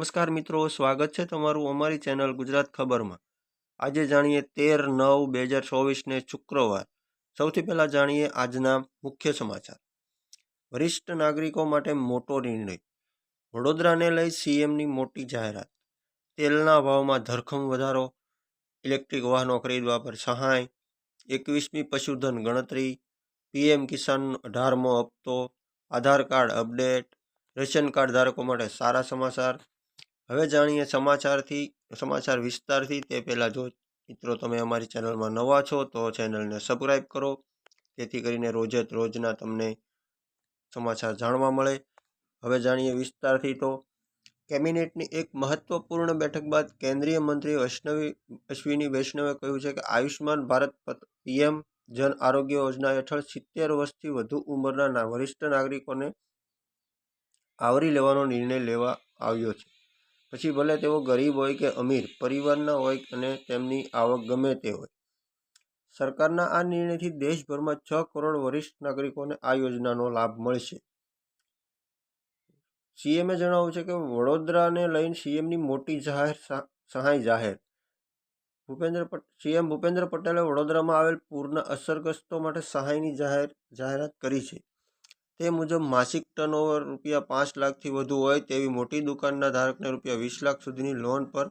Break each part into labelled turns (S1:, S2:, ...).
S1: નમસ્કાર મિત્રો, સ્વાગત છે તમારું અમારી ચેનલ ગુજરાત ખબરમાં. આજે જાણીએ તેર નવ બે હજાર ચોવીસને શુક્રવાર. સૌથી પહેલાં જાણીએ આજના મુખ્ય સમાચાર. વરિષ્ઠ નાગરિકો માટે મોટો નિર્ણય. વડોદરાને લઈ સીએમની મોટી જાહેરાત. તેલના ભાવમાં ધરખમ વધારો. ઇલેક્ટ્રિક વાહનો ખરીદવા પર સહાય. એકવીસમી પશુધન ગણતરી. પીએમ કિસાન અઢારમો હપ્તો. Aadhaar card update. Ration card ધારકો માટે સારા સમાચાર. હવે જાણીએ સમાચારથી, સમાચાર વિસ્તારથી. તે પહેલાં જો મિત્રો તમે અમારી ચેનલમાં નવા છો, તો ચેનલને સબસ્ક્રાઈબ કરો. જેથી કરીને રોજે રોજના તમને સમાચાર જાણવા મળે. હવે જાણીએ વિસ્તારથી તો. કેબિનેટની એક મહત્વપૂર્ણ બેઠક બાદ કેન્દ્રીય મંત્રી વૈષ્ણવી, અશ્વિની વૈષ્ણવે કહ્યું છે કે આયુષ્માન ભારત પીએમ જન આરોગ્ય યોજના હેઠળ સિત્તેર વર્ષથી વધુ ઉંમરના વરિષ્ઠ નાગરિકોને આવરી લેવાનો નિર્ણય લેવા આવ્યો છે. પછી ભલે તેઓ ગરીબ હોય કે અમીર, પરિવારના હોય અને તેમની આવક ગમે તે હોય. સરકારના આ નિર્ણયથી દેશભરમાં છ કરોડ વરિષ્ઠ નાગરિકોને આ યોજનાનો લાભ મળશે. સીએમએ જણાવ્યું છે કે વડોદરાને લઈને સીએમની મોટી જાહેર સહાય જાહેર. ભૂપેન્દ્ર સીએમ ભૂપેન્દ્ર પટેલે વડોદરામાં આવેલ પૂરના અસરગ્રસ્તો માટે સહાયની જાહેર, જાહેરાત કરી છે. તે મુજબ માસિક ટર્નઓવર રૂપિયા પાંચ લાખથી વધુ હોય તેવી મોટી દુકાનના ધારકને રૂપિયા વીસ લાખ સુધીની લોન પર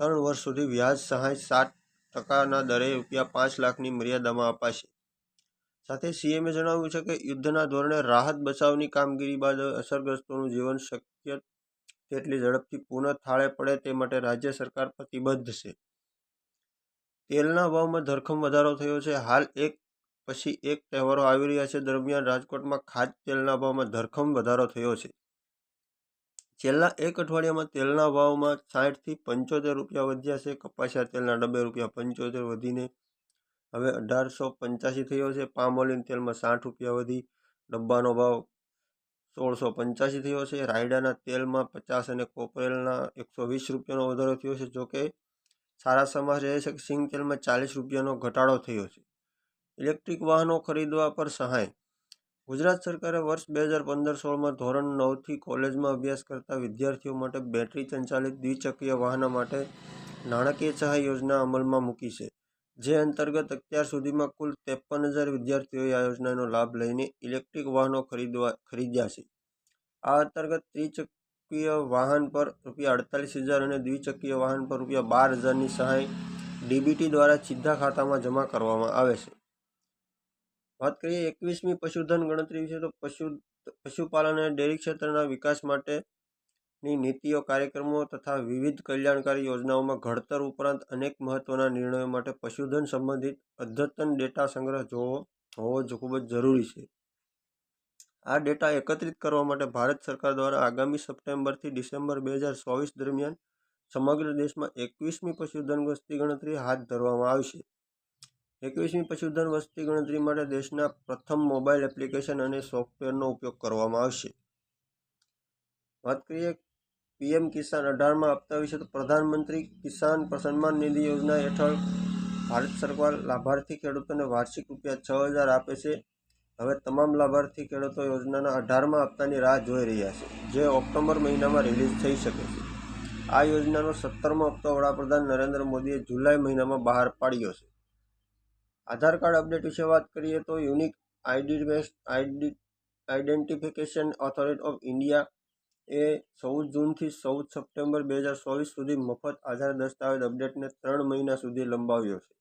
S1: ત્રણ વર્ષ સુધી વ્યાજ સહાય સાત ટકાના દરે રૂપિયા પાંચ લાખની મર્યાદામાં અપાશે. સાથે સીએમએ જણાવ્યું છે કે યુદ્ધના ધોરણે રાહત બચાવની કામગીરી બાદ અસરગ્રસ્તોનું જીવન શક્ય તેટલી ઝડપથી પુનઃ થાળે પડે તે માટે રાજ્ય સરકાર પ્રતિબદ્ધ છે. તેલના ભાવમાં ધરખમ વધારો થયો છે. હાલ એક પછી એક તહેવારો આવી રહ્યા છે દરમિયાન રાજકોટમાં ખાદ્ય તેલના ભાવમાં ધરખમ વધારો થયો છે. છેલ્લા એક અઠવાડિયામાં તેલના ભાવમાં સાઠથી પંચોતેર રૂપિયા વધ્યા છે. કપાસિયા તેલના ડબ્બે રૂપિયા પંચોતેર વધીને હવે અઢારસો પંચ્યાસી થયો છે. પામ ઓલિન તેલમાં સાઠ રૂપિયા વધી ડબ્બાનો ભાવ સોળસો પંચ્યાસી થયો છે. રાયડાના તેલમાં પચાસ અને કોપરેલના એકસો વીસ રૂપિયાનો વધારો થયો છે. જોકે સારા સમાજ એ છે કે સિંગ તેલમાં ચાલીસ રૂપિયાનો ઘટાડો થયો છે. ઇલેક્ટ્રિક વાહનો ખરીદવા પર સહાય. ગુજરાત સરકારે વર્ષ બે હજાર પંદર સોળમાં ધોરણ નવથી કોલેજમાં અભ્યાસ કરતા વિદ્યાર્થીઓ માટે બેટરી સંચાલિત દ્વિચક્રીય વાહનો માટે નાણાકીય સહાય યોજના અમલમાં મૂકી છે. જે અંતર્ગત અત્યાર સુધીમાં કુલ ત્રેપન હજાર વિદ્યાર્થીઓએ આ યોજનાનો લાભ લઈને ઇલેક્ટ્રિક વાહનો ખરીદવા ખરીદ્યા છે. આ અંતર્ગત ત્રિચક્રીય વાહન પર રૂપિયા અડતાલીસ હજાર અને દ્વિચક્રીય વાહન પર રૂપિયા બાર હજારની સહાય ડીબીટી દ્વારા સીધા ખાતામાં જમા કરવામાં આવે છે. વાત કરીએ એકવીસમી પશુધન ગણતરી વિશે, તો પશુ, પશુપાલન અને ડેરી ક્ષેત્રના વિકાસ માટેની નીતિઓ, કાર્યક્રમો તથા વિવિધ કલ્યાણકારી યોજનાઓમાં ઘડતર ઉપરાંત અનેક મહત્વના નિર્ણયો માટે પશુધન સંબંધિત અદ્યતન ડેટા સંગ્રહ જોવો, હોવો ખૂબ જ જરૂરી છે. આ ડેટા એકત્રિત કરવા માટે ભારત સરકાર દ્વારા આગામી સપ્ટેમ્બરથી ડિસેમ્બર બે હજાર ચોવીસ દરમિયાન સમગ્ર દેશમાં એકવીસમી પશુધન વસ્તી ગણતરી હાથ ધરવામાં આવશે. એકવીસમી પશુધન વસ્તી ગણતરી માટે દેશના પ્રથમ મોબાઈલ એપ્લિકેશન અને સોફ્ટવેરનો ઉપયોગ કરવામાં આવશે. વાત કરીએ પીએમ કિસાન અઢારમાં આપતા વિશે તો પ્રધાનમંત્રી કિસાન સન્માન નિધિ યોજના હેઠળ ભારત સરકાર લાભાર્થી ખેડૂતોને વાર્ષિક રૂપિયા છ હજાર આપે છે. હવે તમામ લાભાર્થી ખેડૂતો યોજનાના અઢારમાં હપ્તાની રાહ જોઈ રહ્યા છે, જે ઓક્ટોબર મહિનામાં રિલીઝ થઈ શકે છે. આ યોજનાનો સત્તરમો હપ્તો વડાપ્રધાન નરેન્દ્ર મોદીએ જુલાઈ મહિનામાં બહાર પાડ્યો છે. આધાર કાર્ડ અપડેટ વિશે વાત કરીએ તો unique ID best ID identification authority of India એ ચૌદ જૂનથી ચૌદ સપ્ટેમ્બર બે હજાર ચોવીસ સુધી મફત આધાર દસ્તાવેજ અપડેટને ત્રણ મહિના સુધી લંબાવ્યો છે.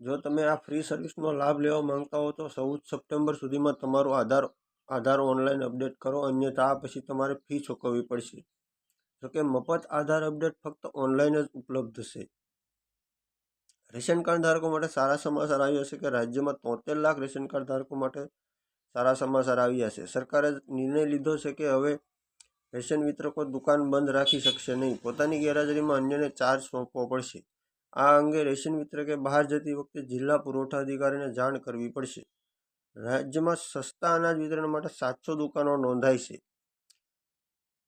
S1: જો તમે આ ફ્રી સર્વિસનો લાભ લેવા માંગતા હો તો ચૌદ સપ્ટેમ્બર સુધીમાં તમારો આધાર આધાર ઓનલાઈન અપડેટ કરો, અન્યથા આ પછી તમારે ફી ચૂકવવી પડશે. જોકે મફત આધાર અપડેટ ફક્ત ઓનલાઈન જ ઉપલબ્ધ છે. રેશન કાર્ડ ધારકો માટે સારા સમાચાર આવ્યા છે કે રાજ્યમાં તોતેર લાખ રેશન કાર્ડ ધારકો માટે સારા સમાચાર આવ્યા છે. સરકારે નિર્ણય લીધો છે કે હવે રેશન વિતરકો દુકાન બંધ રાખી શકશે નહીં. પોતાની ગેરહાજરીમાં અન્યને ચાર્જ સોંપવો પડશે. આ અંગે રેશન વિતરકે બહાર જતી વખતે જિલ્લા પુરવઠા અધિકારીને જાણ કરવી પડશે. રાજ્યમાં સસ્તા અનાજ વિતરણ માટે સાતસો દુકાનો નોંધાઈ છે.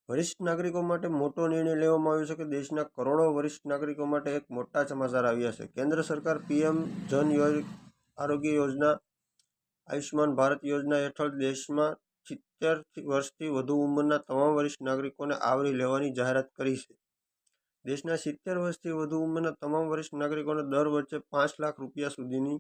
S1: વરિષ્ઠ નાગરિકો માટે મોટો નિર્ણય લેવામાં આવ્યો છે કે દેશના કરોડો વરિષ્ઠ નાગરિકો માટે એક મોટા સમાચાર આવ્યા છે. કેન્દ્ર સરકાર પીએમ જન આરોગ્ય યોજના આયુષ્માન ભારત યોજના હેઠળ દેશમાં સિત્તેર વર્ષથી વધુ ઉંમરના તમામ વરિષ્ઠ નાગરિકોને આવરી લેવાની જાહેરાત કરી છે. દેશના સિત્તેર વર્ષથી વધુ ઉંમરના તમામ વરિષ્ઠ નાગરિકોને દર વર્ષે પાંચ લાખ રૂપિયા સુધીની